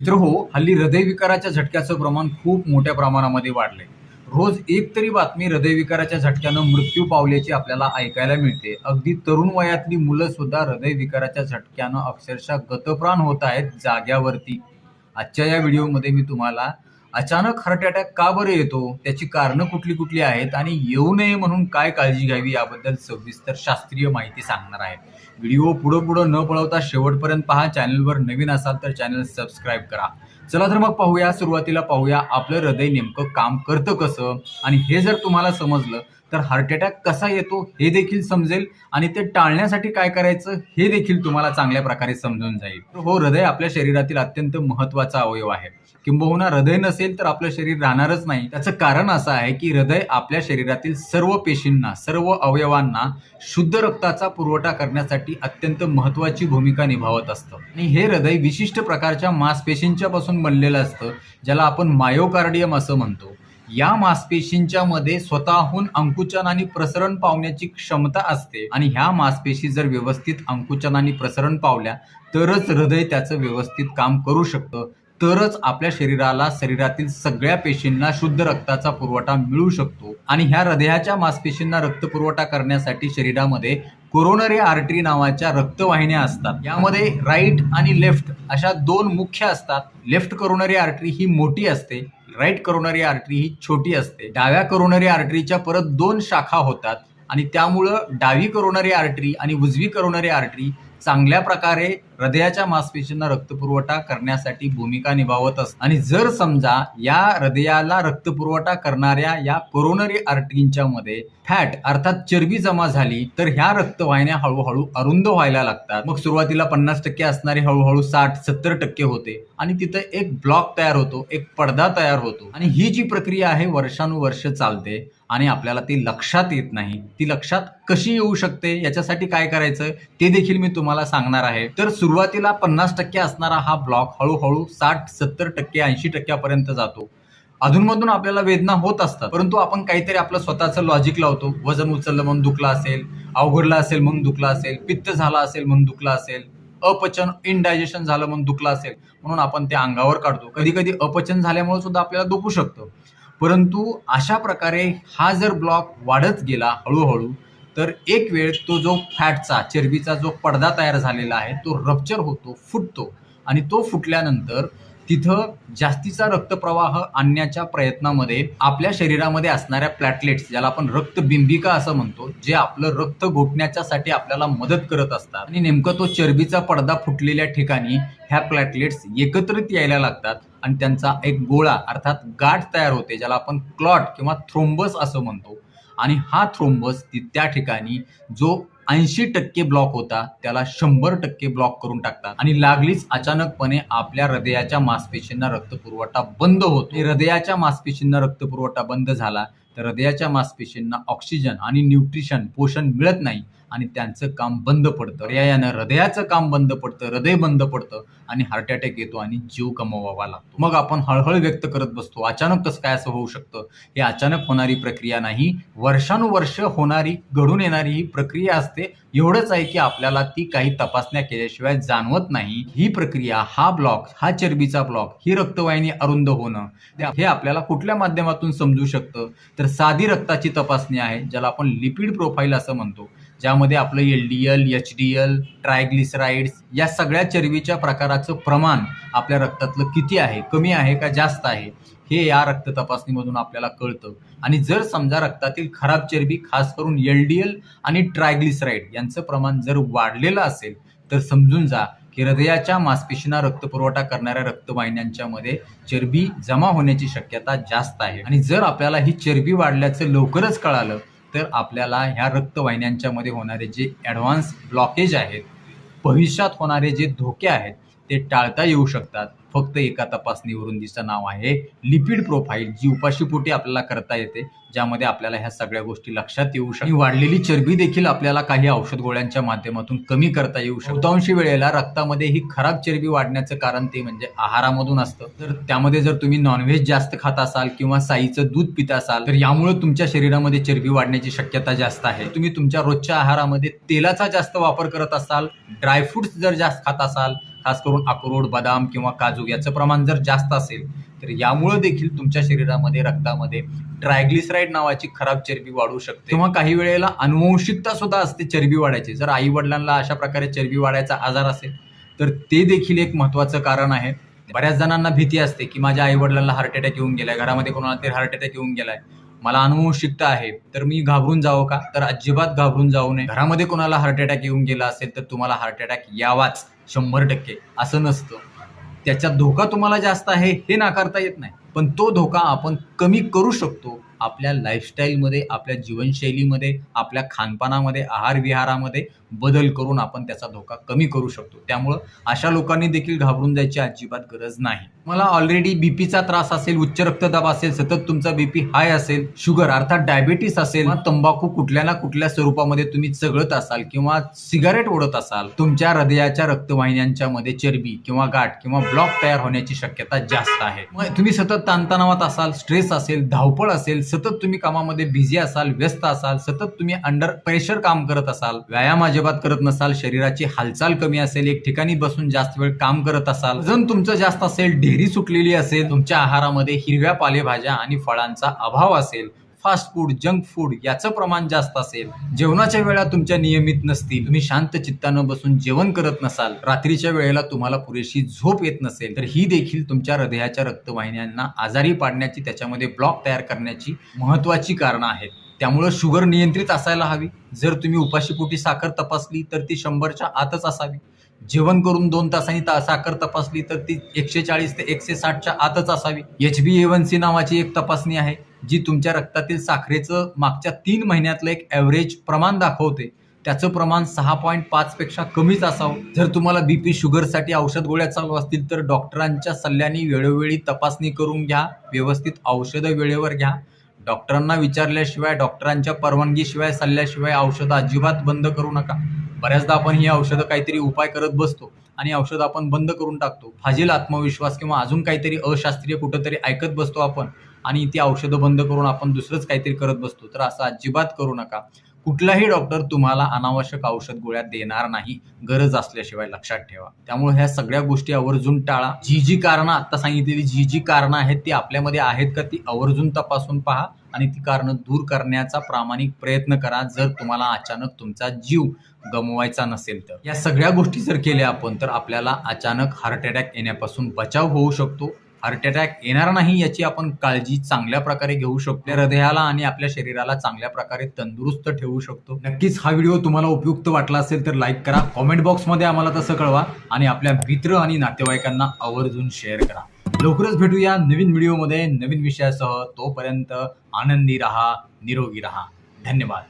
मित्र हो हल्ली हृदयविकाराच्या झटक्याचं प्रमाण खूप मोठ्या प्रमाणामध्ये वाढलंय. रोज एक तरी बातमी हृदयविकाराच्या झटक्यानं मृत्यू पावल्याची आपल्याला ऐकायला मिळते. अगदी तरुण वयातली मुलं सुद्धा हृदयविकाराच्या झटक्यानं अक्षरशः गतप्राण होत आहेत जाग्यावरती. आजच्या या व्हिडिओमध्ये मी तुम्हाला अचानक हार्ट अटॅक का बरं येतो? त्याची कारणं कुठली कुठली आहेत? आणि येऊ नये म्हणून काय काळजी घ्यावी याबद्दल सविस्तर शास्त्रीय माहिती सांगणार आहे. व्हिडिओ पुढं पुढं न पळवता शेवटपर्यंत पहा. चॅनलवर नवीन असाल तर चॅनल सबस्क्राईब करा. चला तर मग पाहूया सुरुवातीला पाहूया आपलं हृदय नेमकं काम करतं कसं? आणि हे जर तुम्हाला समजलं तर हार्ट अटॅक कसा येतो हे देखील समजेल आणि ते टाळण्यासाठी काय करायचं हे देखील तुम्हाला चांगल्या प्रकारे समजून जाईल. हो हृदय आपल्या शरीरातील अत्यंत महत्त्वाचा अवयव आहे. किंबहुना हृदय नसेल तर आपलं शरीर राहणारच नाही. त्याचं कारण असं आहे की हृदय आपल्या शरीरातील सर्व पेशींना सर्व अवयवांना शुद्ध रक्ताचा पुरवठा करण्यासाठी अत्यंत महत्वाची भूमिका निभावत असतं. आणि हे हृदय विशिष्ट प्रकारच्या मांसपेशींच्या पासून बनलेलं असतं ज्याला आपण मायोकार्डियम असं म्हणतो. या मांसपेशींच्या मध्ये स्वतःहून अंकुचन आणि प्रसरण पावण्याची क्षमता असते. आणि ह्या मांसपेशी जर व्यवस्थित अंकुचन आणि प्रसरण पावल्या तरच हृदय त्याचं व्यवस्थित काम करू शकतं. तरच आपल्या शरीराला शरीरातील सगळ्या पेशींना शुद्ध रक्ताचा पुरवठा मिळू शकतो. आणि ह्या हृदयाच्या मांसपेशींना रक्तपुरवठा करण्यासाठी शरीरामध्ये कोरोनरी आर्टरी नावाच्या रक्तवाहिन्या असतात. यामध्ये राईट आणि लेफ्ट अशा दोन मुख्य असतात. लेफ्ट कोरोनरी आर्टरी ही मोठी असते. राईट करोनरी आर्टरी ही छोटी असते. डाव्या करोनरी आर्टरीच्या परत दोन शाखा होतात आणि त्यामुळं डावी करोनरी आर्टरी आणि उजवी करोनरी आर्टरी चांगल्या प्रकारे हृदयाच्या मांसपेशींना रक्तपुरवठा करण्यासाठी भूमिका निभावत असते आणि जर समजा या हृदयाला रक्तपुरवठा करणाऱ्या या कोरोनरी आर्टरींच्या मध्ये फॅट अर्थात चरबी जमा झाली तर ह्या रक्तवाहिन्या हळूहळू अरुंद व्हायला लागतात. मग सुरुवातीला पन्नास टक्के असणारे हळूहळू साठ सत्तर टक्के होते. आणि तिथं एक ब्लॉक तयार होतो एक पडदा तयार होतो. आणि ही जी प्रक्रिया आहे वर्षानुवर्ष चालते आणि आपल्याला ती लक्षात येत नाही. ती लक्षात कशी येऊ शकते? याच्यासाठी काय करायचं? ते देखील मी तुम्हाला सांगणार आहे. तर सुरुवातीला पन्नास टक्के असणारा हा ब्लॉक हळूहळू साठ सत्तर टक्के ऐंशी टक्क्यापर्यंत जातो. अधूनमधून आपल्याला वेदना होत असतात परंतु आपण काहीतरी आपलं स्वतःचं लॉजिक लावतो. वजन उचललं म्हणून दुखलं असेल अवघडलं असेल म्हणून दुखलं असेल पित्त झाला असेल म्हणून दुखलं असेल अपचन इनडायजेशन झालं म्हणून दुखलं असेल म्हणून आपण ते अंगावर काढतो. कधी कधी अपचन झाल्यामुळे सुद्धा आपल्याला दुखू शकतं. परंतु अशा प्रकारे हा जर ब्लॉक वाढत गेला हळूहळू तर एक वेळ तो जो फॅटचा चरबीचा जो पडदा तयार झालेला आहे तो रप्चर होतो फुटतो. आणि तो फुटल्यानंतर तिथं जास्तीचा रक्तप्रवाह आणण्याच्या प्रयत्नामध्ये आपल्या शरीरामध्ये असणाऱ्या प्लॅटलेट्स ज्याला आपण रक्तबिंबिका असं म्हणतो जे आपलं रक्त घोटण्याच्यासाठी आपल्याला मदत करत असतात. आणि नेमकं तो चरबीचा पडदा फुटलेल्या ठिकाणी ह्या प्लॅटलेट्स एकत्रित यायला लागतात आणि त्यांचा एक गोळा अर्थात गाठ तयार होते ज्याला आपण क्लॉट किंवा थ्रोम्बस असं म्हणतो. आणि हा थ्रोम्बस ती त्या ठिकाणी जो ऐंशी टक्के ब्लॉक होता त्याला शंभर टक्के ब्लॉक करून टाकतात. आणि लागलीच अचानकपणे आपल्या हृदयाच्या मांसपेशींना रक्तपुरवठा बंद होतो. हृदयाच्या मांसपेशींना रक्तपुरवठा बंद झाला तर हृदयाच्या मांसपेशींना ऑक्सिजन आणि न्यूट्रिशन पोषण मिळत नाही आणि त्यांचं काम बंद पडतं. यानं हृदयाचं काम बंद पडतं हृदय बंद पडतं आणि हार्ट अटॅक येतो आणि जीव कमवावा लागतो. मग आपण हळहळ व्यक्त करत बसतो. अचानक कसं काय असं होऊ शकतं? हे अचानक होणारी प्रक्रिया नाही. वर्षानुवर्ष होणारी घडून येणारी ही प्रक्रिया असते. एवढंच आहे की आपल्याला ती काही तपासण्या केल्याशिवाय जाणवत नाही. ही प्रक्रिया हा ब्लॉक हा चरबीचा ब्लॉक ही रक्तवाहिनी अरुंद होणं हे आपल्याला कुठल्या माध्यमातून समजू शकतं? तर साधी रक्ताची तपासणी आहे ज्याला आपण लिपिड प्रोफाईल असं म्हणतो. ज्यामध्ये आपलं L D L H D L triglycerides या सगळ्या चरबीच्या प्रकाराचं प्रमाण आपल्या रक्तातलं किती आहे कमी आहे का जास्त आहे हे या रक्त तपासणीमधून आपल्याला कळतं. आणि जर समजा रक्तातील खराब चरबी खास करून एल डी एल आणि ट्रायग्लिसराईड यांचं प्रमाण जर वाढलेलं असेल तर समजून जा की हृदयाच्या मांसपेशींना रक्तपुरवठा करणाऱ्या रक्तवाहिन्यांच्या मध्ये चरबी जमा होण्याची शक्यता जास्त आहे. आणि जर आपल्याला ही चरबी वाढल्याचं लवकरच कळालं तर आपल्याला ह्या रक्तवाहिन्यांच्यामध्ये होणारे जे ॲडव्हान्स ब्लॉकेज आहेत भविष्यात होणारे जे धोके आहेत ते टाळता येऊ शकतात. फक्त एका तपासणीवरून जिचं नाव आहे लिपिड प्रोफाईल जी उपाशीपोटी आपल्याला करता येते ज्यामध्ये आपल्याला ह्या सगळ्या गोष्टी लक्षात येऊ शकतात. आणि वाढलेली चरबी देखील आपल्याला काही औषध गोळ्यांच्या माध्यमातून कमी करता येऊ शकतो. बहुतांशी वेळेला रक्तामध्ये ही खराब चरबी वाढण्याचं कारण ते म्हणजे आहारामधून असतं. तर त्यामध्ये जर तुम्ही नॉनव्हेज जास्त खात असाल किंवा साईचं दूध पित असाल तर यामुळे तुमच्या शरीरामध्ये चरबी वाढण्याची शक्यता जास्त आहे. तुम्ही तुमच्या रोजच्या आहारामध्ये तेलाचा जास्त वापर करत असाल ड्रायफ्रुट्स जर जास्त खात असाल खास करून अक्रोड बदाम किंवा काजू याचं प्रमाण जर जास्त असेल तर यामुळं देखील तुमच्या शरीरामध्ये रक्तामध्ये ट्रायग्लिसराईड नावाची खराब चरबी वाढू शकते. किंवा काही वेळेला अनुवंशिकता सुद्धा असते चरबी वाढायची. जर आई वडिलांना अशा प्रकारे चरबी वाढायचा आजार असेल तर ते देखील एक महत्वाचं कारण आहे. बऱ्याच जणांना भीती असते की माझ्या आई वडिलांना हार्ट अटॅक येऊन गेलाय घरामध्ये कोणाला तरी हार्ट अटॅक येऊन गेलाय. मला अनुवंशिकता आहे तर मी घाबरून जावं का? तर अजिबात घाबरून जाऊ नये. घरामध्ये कोणाला हार्ट अटॅक येऊन गेला असेल तर तुम्हाला हार्ट अटॅक यावाच शंभर टक्के. असं नसतं. त्याचा धोका तुम्हाला जास्त आहे हे नाकारता येत नाही. पण तो धोका आपण कमी करू शकतो. आपल्या लाईफस्टाईलमध्ये आपल्या जीवनशैलीमध्ये आपल्या खानपानामध्ये आहार विहारामध्ये बदल करून आपण त्याचा धोका कमी करू शकतो. त्यामुळं अशा लोकांनी देखील घाबरून जायची अजिबात गरज नाही. मला ऑलरेडी बीपीचा त्रास असेल उच्च रक्तदाब असेल सतत तुमचा बीपी हाय असेल शुगर अर्थात डायबिटीस असेल तंबाखू कुठल्या ना कुठल्या स्वरूपामध्ये तुम्ही चघळत असाल किंवा सिगारेट ओढत असाल तुमच्या हृदयाच्या रक्तवाहिन्यांच्या मध्ये चरबी किंवा गाठ किंवा ब्लॉक तयार होण्याची शक्यता जास्त आहे. मग तुम्ही सतत ताणतणावात असाल स्ट्रेस असेल धावपळ असेल सतत तुम्ही कामामध्ये बिझी असाल व्यस्त असाल सतत तुम्ही अंडर प्रेशर काम करत असाल व्यायाम अजिबात करत नसाल शरीराची हालचाल कमी असेल एक ठिकाणी बसून जास्त वेळ काम करत असाल वजन तुमचं जास्त असेल ढेरी सुटलेली असेल तुमच्या आहारामध्ये हिरव्या पालेभाज्या आणि फळांचा अभाव असेल फास्ट फूड जंक फूड याचं प्रमाण जास्त असेल. जेवणाच्या वेळा तुमच्या नियमित नसतील. तुम्ही शांत चित्तानं बसून जेवण करत नसाल. रात्रीच्या वेळेला तुम्हाला पुरेशी झोप येत नसेल तर ही देखील तुमच्या हृदयाच्या रक्तवाहिन्यांना आजारी पाडण्याची त्याच्यामध्ये ब्लॉक तयार करण्याची महत्वाची कारणं आहेत. त्यामुळं शुगर नियंत्रित असायला हवी. जर तुम्ही उपाशीपोटी साखर तपासली तर ती शंभरच्या आतच असावी. जेवण करून दोन तासांनी ता साखर तपासली तर ती एकशे चाळीस ते एकशे साठच्या आतच असावी. एच बी एवन सी नावाची एक तपासणी आहे. जी तुमच्या रक्तातील साखरेचं मागच्या तीन महिन्यातलं एक ॲव्हरेज प्रमाण दाखवते त्याचं प्रमाण सहा पॉईंट पाचपेक्षा कमीच असावं. जर तुम्हाला बी पी शुगरसाठी औषध गोळ्या चालू असतील तर डॉक्टरांच्या सल्ल्याने वेळोवेळी तपासणी करून घ्या व्यवस्थित औषधं वेळेवर घ्या. डॉक्टरांना विचारल्याशिवाय डॉक्टरांच्या परवानगीशिवाय सल्ल्याशिवाय औषधं अजिबात बंद करू नका. बऱ्याचदा आपण ही औषधं काहीतरी उपाय करत बसतो आणि औषध आपण बंद करून टाकतो. फाजील आत्मविश्वास किंवा अजून काहीतरी अशास्त्रीय कुठंतरी ऐकत बसतो आपण आणि ती औषधं बंद करून आपण दुसरंच काहीतरी करत बसतो. तर असं अजिबात करू नका. कुठलाही डॉक्टर तुम्हाला अनावश्यक औषध गोळ्या देणार नाही. गरज असल्याशिवाय लक्षात ठेवा. त्यामुळे ह्या सगळ्या गोष्टी आवर्जून टाळा. जी जी कारणं आता सांगितलेली जी जी कारणं आहेत ती आपल्यामध्ये आहेत का ती आवर्जून तपासून पहा आणि ती कारणं दूर करण्याचा प्रामाणिक प्रयत्न करा. जर तुम्हाला अचानक तुमचा जीव गमवायचा नसेल तर. या सगळ्या गोष्टी जर केल्या आपण तर आपल्याला अचानक हार्ट अटॅक येण्यापासून बचाव होऊ शकतो. हार्ट अटॅक येणार नाही याची आपण काळजी चांगल्या प्रकारे घेऊ शकतो. हृदयाला आणि आपल्या शरीराला चांगल्या प्रकारे तंदुरुस्त ठेवू शकतो. नक्कीच हा व्हिडिओ तुम्हाला उपयुक्त वाटला असेल तर लाईक करा कॉमेंट बॉक्समध्ये आम्हाला तसं कळवा आणि आपल्या मित्र आणि नातेवाईकांना आवर्जून शेअर करा. लवकरच भेटूया नवीन व्हिडिओमध्ये नवीन विषयासह. तोपर्यंत आनंदी राहा निरोगी राहा. धन्यवाद.